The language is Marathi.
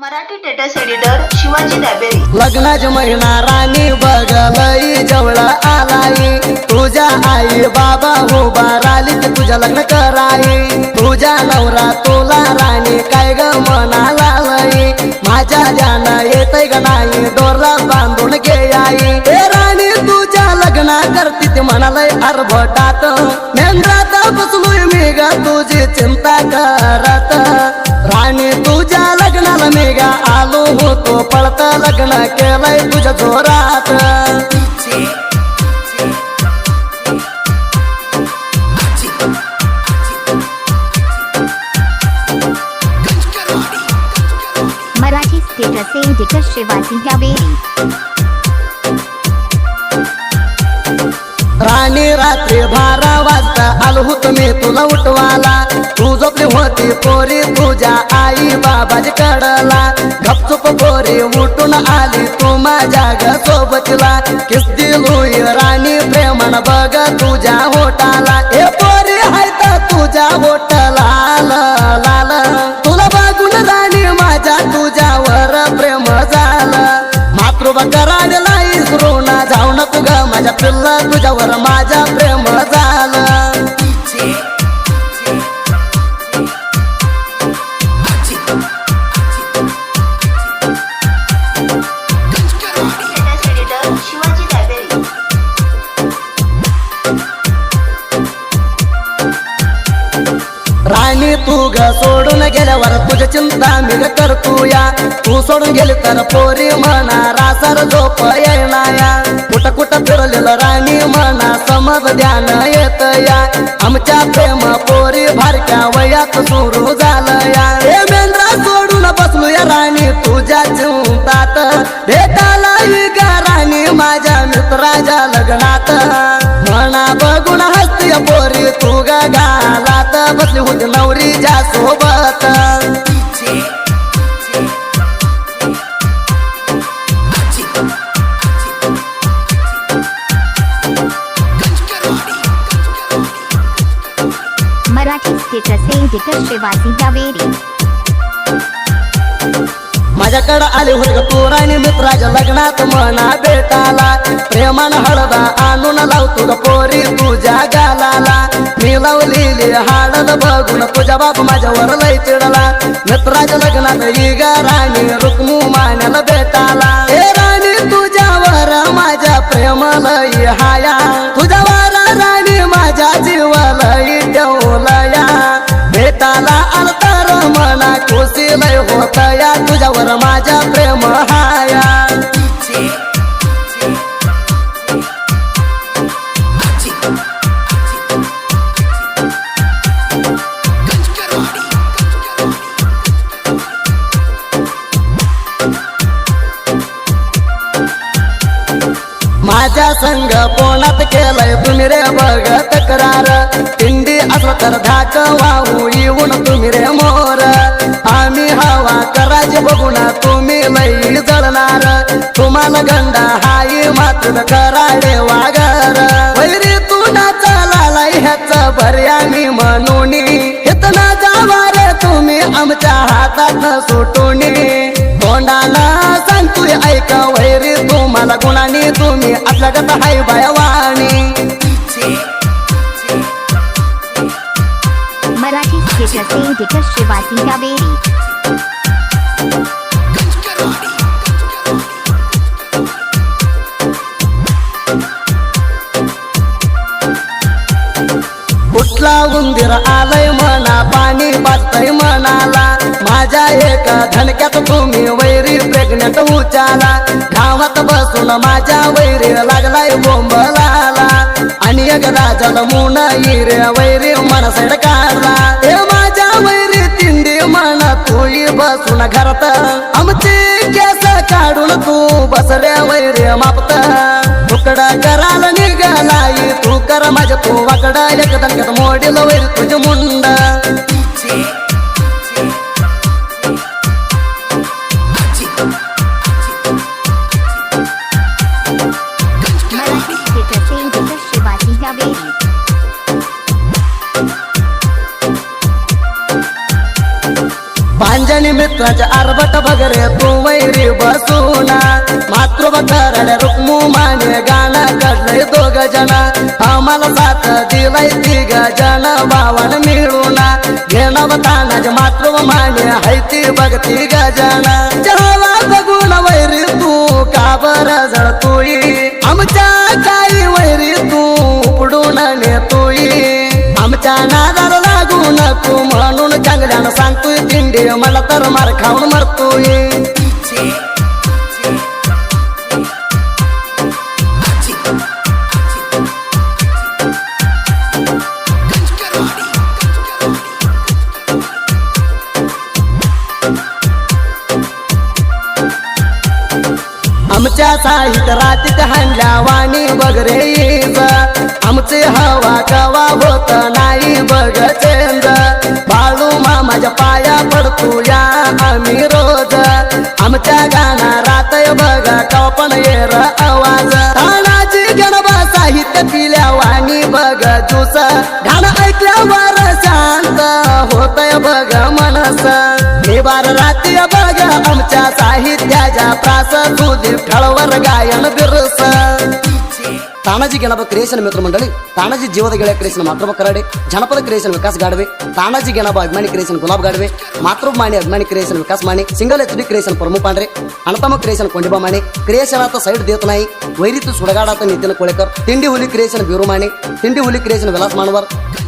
मराठी टेटस एडिटर शिवाजी दाबेरी लग्नाची महिना राणी बघलई जवळ आलाई तुझ्या आई बाबा उभा राली ते तुझ्या लग्न कराई तुझ्या नवरा तुला राणी काय ग मनाला लई माझ्या ध्यान येतय ग नाही? डोरला बांधून घे आई ए राणी तुझ्या लग्ना करती ते म्हणालय अर्भटात मेंद्रात बसलोय मी ग तुझी चिंता कर. होतो पळत लग्न केलंय तुझ्या जोरात. मराठी स्टेटस एडिटर शिवाजी यावेरी राणी रात्री बारा वाजता आलो होतो मी तुला उठवाला तू झोपली होती पोरी तुझ्या आई बाबाजी कडला. गपचूप पोरी उठून आली तू माझ्या ग सोबतला किस दिलोय राणी प्रेमान बघ तुझ्या होटाला. हे पोरी हाय तर तुझ्या होटला लाल. तुला बघून राणी माझ्या तुझ्यावर प्रेम झालं. मातृभा कराडला इसरून जाऊ नको ग माझ्या पिल्ला तुझ्यावर माझ्या राणी तू ग सोडून गेल्यावर तुझ्या चिंता मी करतोया. तू सोडून गेली तर पोरी म्हणा रासर झोप येणाया. कुठं कुठं फिरलेलं राणी म्हणा समज ध्यान येत या आमच्या प्रेम पोरी भारक्या वयात सुरू झालं या हे मेंद्रा सोडून बसलो या राणी तुझ्या चिंतात भेटाला राणी माझ्या मित्राच्या लग्नात. म्हणा बघून हसती पोरी तू गालात बसली होती नवरीच्या सोबत. मराठी स्टेटस हे एडिटर शिवाजी यावेरी माझ्याकडं आले होते पोराने मित्राच्या लग्नात म्हणा भेटाला प्रेमान हळदा आणून लावतो पोरी तुझ्या गालाला. मी लावलेली हाडद बघून तुझ्या बाप माझ्यावर लय चिडला. मित्राच्या लग्नात ही राणी रुक्मू मान्याला भेटाला खुशी नाही होत या तुझ्यावर माझ्या प्रेम माझ्या संग पोनात केलंय तुम्ही रे बघ तक्रार. पिंडी असं तर धाक वाहू येऊन तुम्ही रे मोर. आम्ही हवा करायची बघून तुम्ही लई जळणार. तुम्हाला गंडा हाई मात्र कराडे वागर. वैरी तू नाचाला ह्याच भर्या मी म्हणून इतना जावा रे तुम्ही आमच्या हातात सुटून. तोंडाला सांगतोय ऐका वैरी तुम्हाला गुणाने तुम्ही आपल्या गत हाय बायवाणी मराठी शिवाजी कुठला उंदीर आलय म्हणा पाणी पाचतय म्हणाला माझ्या एका धनक्यात तुम्ही वैरी प्रेग्नेंट उचाला. गावात बसून माझ्या वैरी लागलाय बोंबलाला. आणि एक राजाला मुन रे वैरी मनसेड काढला. हे माझ्या वैरी तिंडी म्हण तुई बसून घरात. आमची केस काढून तू बस वैरी मापत. तुकडा करायला निघालाई तू कर माझ्या तू वाकडा. एक दणक्यात मोडील वैरी तुझे मुंड. मैत्रिणी मित्राच्या आरबट बगरे तू वैरी बसूना मातृ कराड रुक्मू माने गाणं काढलंय दोघ जना आम्हाला साथ दिलाय तिघ जण भावन मिळून घेणं तानाज मातृ माने हायती बघती गजन चहाला बघून वैरी तू का बर जळतोई आमच्या काही वैरी तू उपडून नेतोई आमच्या नादाला लागू नको म्हणून चांगल्यानं सांगतोय तिंडी मला तर मार खाऊन मरतोय आमच्या साहित्य रातीत हाणल्या वाणी बगरे येज आमचे हवा कवा ಸಾಹಿತ್ಯಾಜ ಪ್ರಾಸ ಸುದೀಪ್ ಠಳವರ ಗಾಯನ ಬಿರುಸ. ತಾಣಜಿ ಗಣಪ ಕ್ರಿಯೇಷನ್ ಮಿತ್ರ ಮಂಡಳಿ ತಾಣಜಿ ಜೀವದ ಗೆಳೆಯ ಕ್ರಿಯೇಷನ್ ಮಾತೃಭ ಕರಾಡೆ, ಜನಪದ ಕ್ರಿಯೇಷನ್ ವಿಕಾಸ್ ಗಾಡವೆ ತಾಣಜಿ ಗಣಪ ಅಭಿಮಾನಿ ಕ್ರಿಯೇಷನ್ ಗುಲಾಬ್ ಗಾಡವೆ ಮಾತೃ ಮಾಣಿ ಅಭಿಮಾನಿ creation Vikas Mane, single H D creation ಪ್ರಮುಖ ಪಾಂಡ್ರೆ ಅಣತಮ ಕ್ರಿಯೇಷನ್ ಕೊಂಡಿಬಾ ಮಾಣಿ ಕ್ರಿಯೇಷನ್ ಆತ ಸೈಡ್ ದೇವತನಾಯಿ, ವೈರಿತು ಸುಡಗಾಡಾತ ನಿತಿನ್ ಕೊಳೆಕರ್, ತಿಂಡಿ ಹುಲಿ ಕ್ರಿಯೇಷನ್ ಬ್ಯೂರು ಮಾಣಿ, ತಿಂಡಿ ಹುಲಿ ಕ್ರಿಯೇಷನ್ ವಿಲಾಸ್ ಮಾಣವರ್.